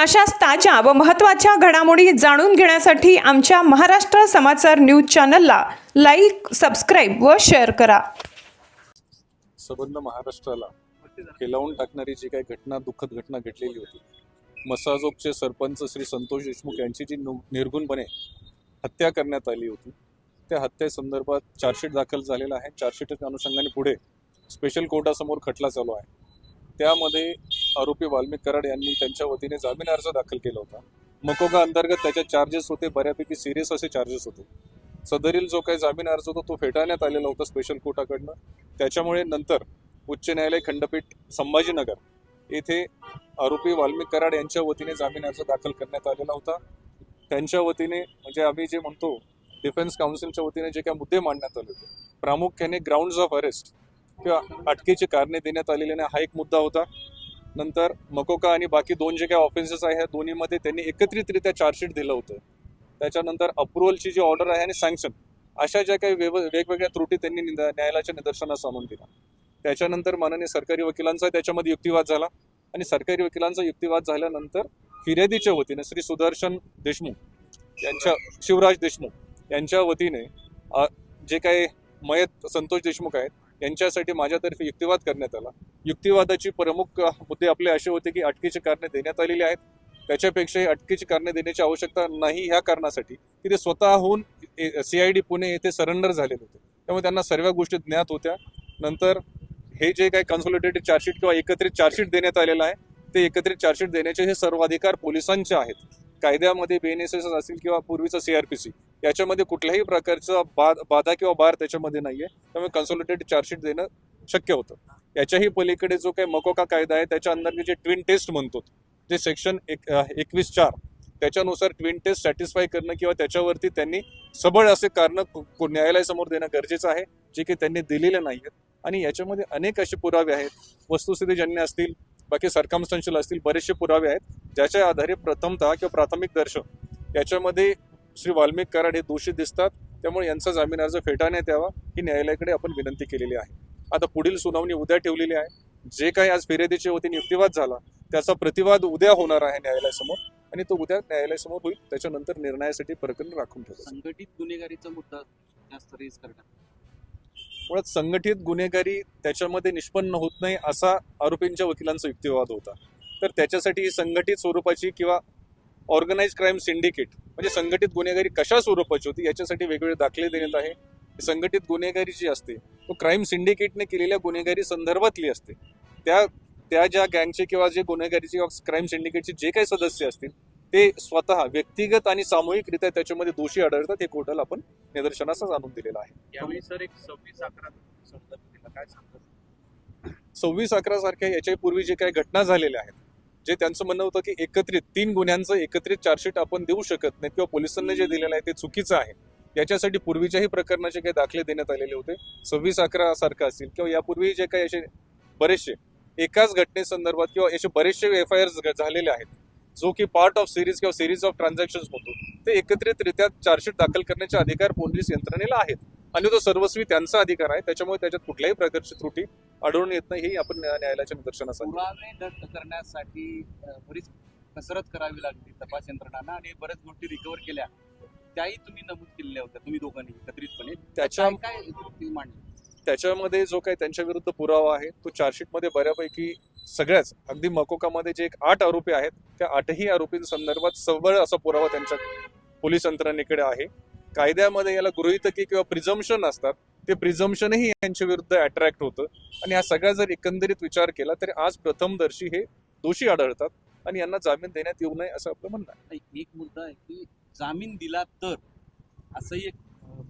अशाच ताज्या व महत्त्वाच्या घडामोडी जाणून घेण्यासाठी आमच्या महाराष्ट्र समाचार न्यूज चॅनलला लाईक सबस्क्राईब व शेअर करा. संबंध महाराष्ट्राला हेलावून टाकणारी जी काही घटना दुःखद घटना घडलेली होती मसाजोगचे सरपंच श्री संतोष देशमुख यांची जी नु- निर्गुणपणे हत्या करण्यात आली होती त्या हत्येसंदर्भात चार्जशीट दाखल झालेला आहे. चार्जशीटच्या अनुषंगाने पुढे स्पेशल कोर्टासमोर खटला चालू आहे. त्यामध्ये आरोपी वाल्मिक कराड यांनी त्यांच्या वतीने जामीन अर्ज दाखल केला होता. मकोगा अंतर्गत त्याचे चार्जेस होते बऱ्यापैकी सिरियस असे चार्जेस होते. सदरील जो काही जामीन अर्ज होता तो फेटाळण्यात आलेला होता स्पेशल कोर्टाकडनं. त्याच्यामुळे नंतर उच्च न्यायालय खंडपीठ संभाजीनगर येथे आरोपी वाल्मिक कराड यांच्या वतीने जामीन अर्ज दाखल करण्यात आलेला होता. त्यांच्या वतीने म्हणजे आम्ही जे म्हणतो डिफेन्स काउन्सिलच्या वतीने जे काही मुद्दे मांडण्यात आले होते प्रामुख्याने ग्राउंड्स ऑफ अरेस्ट किंवा अटकेची कारणे देण्यात आलेली नाही हा एक मुद्दा होता. नंतर मकोका आणि बाकी दोन जे काही ऑफेन्सेस आहे ह्या दोन्हीमध्ये त्यांनी एकत्रितरित्या चार्जशीट दिलं होतं. त्याच्यानंतर अप्रुव्हलची जी ऑर्डर आहे आणि सँक्शन अशा ज्या काही वेव वेगवेगळ्या त्रुटी त्यांनी निद- न्यायालयाच्या निदर्शनास आणून दिल्या. त्याच्यानंतर माननीय सरकारी वकिलांचा त्याच्यामध्ये युक्तिवाद झाला आणि सरकारी वकिलांचा युक्तिवाद झाल्यानंतर फिर्यादीच्या वतीने श्री सुदर्शन देशमुख यांच्या शिवराज देशमुख यांच्या वतीने जे काही मयत संतोष देशमुख आहेत यांच्यासाठी माझ्यातर्फे युक्तिवाद करण्यात आला. युक्तिवादाची प्रमुख मुद्दे आपले असे होते की अटकेची कारणे देण्यात आलेली आहेत. त्याच्यापेक्षाही अटकेची कारणे देण्याची आवश्यकता नाही ह्या कारणासाठी की ते स्वतःहून सी आय डी पुणे येथे सरेंडर झालेले होते. त्यामुळे त्यांना सर्व गोष्टी ज्ञात होत्या. नंतर हे जे काही कन्सोलिडेटेड चार्जशीट किंवा एकत्रित चार्जशीट देण्यात आलेलं आहे ते एकत्रित चार्जशीट देण्याचे हे सर्व अधिकार पोलिसांचे आहेत. कायद्यामध्ये बी एन एस एस असेल किंवा पूर्वीचं सी आर पी सी याच्यामध्ये कुठल्याही प्रकारचा बाद बाधा किंवा बार त्याच्यामध्ये नाही आहे त्यामुळे कन्सोलिडेटेड चार्जशीट देणं शक्य होतं. याच्याही पलीकडे जो काही मकोका कायदा आहे त्याच्या अंतर्गत जे ट्विन टेस्ट म्हणतो जे सेक्शन एक एकवीस चार त्याच्यानुसार ट्विन टेस्ट सॅटिस्फाय करणं किंवा त्याच्यावरती त्यांनी सबळ असे कारणं न्यायालयासमोर देणं गरजेचं आहे जे की त्यांनी दिलेले नाही आहेत आणि याच्यामध्ये अनेक असे पुरावे आहेत. वस्तुस्थितीजन्य असतील बाकी सरकमस्टन्शियल असतील बरेचसे पुरावे आहेत ज्याच्या आधारे प्रथमतः किंवा प्राथमिक दर्शन याच्यामध्ये श्री वाल्मिक कराड हे दोषी दिसतात. त्यामुळे यांचा जामीन अर्ज फेटाळण्यात यावा ही न्यायालयाकडे आपण विनंती केलेली आहे. आता पुढील सुनावणी उद्या ठेवलेली आहे. जे काही आज फिर्यादीच्या वतीने युक्तिवाद झाला त्याचा प्रतिवाद उद्या होणार आहे न्यायालयासमोर आणि तो उद्या न्यायालयासमोर होईल. त्याच्यानंतर निर्णयासाठी प्रकरण राखून ठेवलं संघटित गुन्हेगारीचा मुद्दा जास्त रेस करण्यात मुळात संघटित गुन्हेगारी त्याच्यामध्ये निष्पन्न होत नाही असा आरोपींच्या वकिलांचा युक्तिवाद होता. तर त्याच्यासाठी ही संघटित स्वरूपाची किंवा ऑर्गनाइज क्राईम सिंडिकेट म्हणजे संघटित गुन्हेगारी कशा स्वरूपाची होती याच्यासाठी वेगवेगळे दाखले देण्यात आहे. संघटित गुन्हेगारी जी असते तो क्राईम सिंडिकेटने केलेल्या गुन्हेगारी संदर्भातली असते. त्या त्या ज्या गँगचे किंवा जे गुन्हेगारीचे किंवा क्राईम सिंडिकेटचे जे काही सदस्य असतील ते स्वतः व्यक्तिगत आणि सामूहिकरित्या त्याच्यामध्ये दोषी आढळतात हे कोर्टाला आपण निदर्शनास आणून दिलेलं आहे. यावेळी सर एक सव्वीस अकरा संदर्भ दिला काय सांगतात? सव्वीस अकरा सारख्या याच्या पूर्वी जे काही घटना झालेल्या आहेत जे त्यांचं म्हणणं होतं की एकत्रित तीन गुन्ह्यांचं एकत्रित चार्जशीट आपण देऊ शकत नाही किंवा पोलिसांनी जे दिलेलं आहे ते चुकीचं आहे. याच्यासाठी पूर्वीच्याही प्रकरणाचे काही दाखले देण्यात आलेले होते. सव्वीस अकरा सारखं असतील किंवा यापूर्वी जे काही असे बरेचसे एकाच घटनेसंदर्भात किंवा असे बरेचसे एफ आय आर झालेले आहेत. जो की पार्ट ऑफ सिरीज किंवा सिरीज ऑफ ट्रान्झॅक्शन होतो ते एकत्रितरित्या चार्जशीट दाखल करण्याचे अधिकार पोलीस यंत्रणेला आहेत. आणि तो सर्वस्वी त्यांचा अधिकार आहे. त्याच्यामुळे त्याच्यात कुठल्याही प्रकारची त्रुटी आढळून येत नाही हे आपण न्याय- न्यायालयाच्या निदर्शनास. पुरावे दत्त करण्यासाठी बरीच कसरत करावी लागली तपास यंत्रणांना आणि बऱ्याच गोष्टी रिकव्हर केल्या. त्याही तुम्ही नमूद केलेल्या होत्या तुम्ही दोघांनी एकत्रितपणे. त्याच्या काय मांडली? त्याच्यामध्ये जो काही त्यांच्या विरुद्ध पुरावा आहे तो चार्जशीटमध्ये बऱ्यापैकी सगळ्याच अगदी मकोकामध्ये जे एक आठ आरोपी आहेत त्या आठही आरोपींसंदर्भात सबळ असा पुरावा त्यांच्या पोलीस यंत्रणेकडे आहे. कायद्यामध्ये याला गृहितकी किंवा प्रिझम्पशन असतात. ते प्रिझम्पशनही यांच्या विरुद्ध अट्रॅक्ट होतं. आणि हा सगळा जर एकंदरीत विचार केला तर आज प्रथमदर्शी हे दोषी आढळतात आणि यांना जामीन देण्यात येऊ नये असं आपलं म्हणणं आहे. एक मुद्दा आहे की जामीन दिला तर असंही एक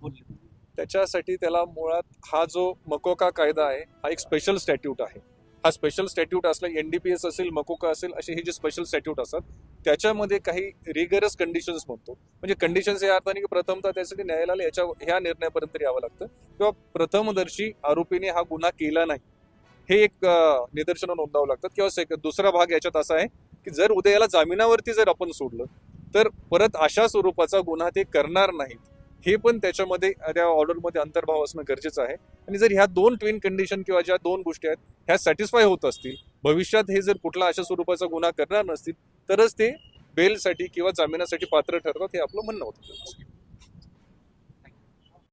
बोलले. त्याच्यासाठी त्याला मुळात हा जो मकोका कायदा आहे हा एक स्पेशल स्टॅट्यूट आहे. हा स्पेशल स्टॅट्यूट असला एन डी पी एस असेल मकोका असेल असे हे जे स्पेशल स्टॅट्यूट असतात त्याच्यामध्ये काही रिगरस कंडिशन्स म्हणतो म्हणजे कंडिशन्स या अर्थाने की प्रथमतः त्यासाठी न्यायालयाला याच्या ह्या निर्णयापर्यंत यावं लागतं. किंवा प्रथमदर्शी आरोपीने हा गुन्हा केला नाही हे एक अं, निदर्शनं नोंदावं लागतात. किंवा दुसरा भाग याच्यात असा आहे की जर उद्या याला जामिनावरती जर आपण सोडलं तर परत अशा स्वरूपाचा गुन्हा ते करणार नाहीत. हे पण त्याच्यामध्ये त्या ऑर्डरमध्ये अंतर्भाव असणं गरजेचं आहे. आणि जर ह्या दोन ट्विन कंडिशन किंवा ज्या दोन गोष्टी आहेत ह्या सॅटिस्फाय होत असतील भविष्यात हे जर कुठला अशा स्वरूपाचा गुन्हा करणार नसतील तरच ते बेलसाठी किंवा जामिनासाठी पात्र ठरतात हे आपलं म्हणणं होतं.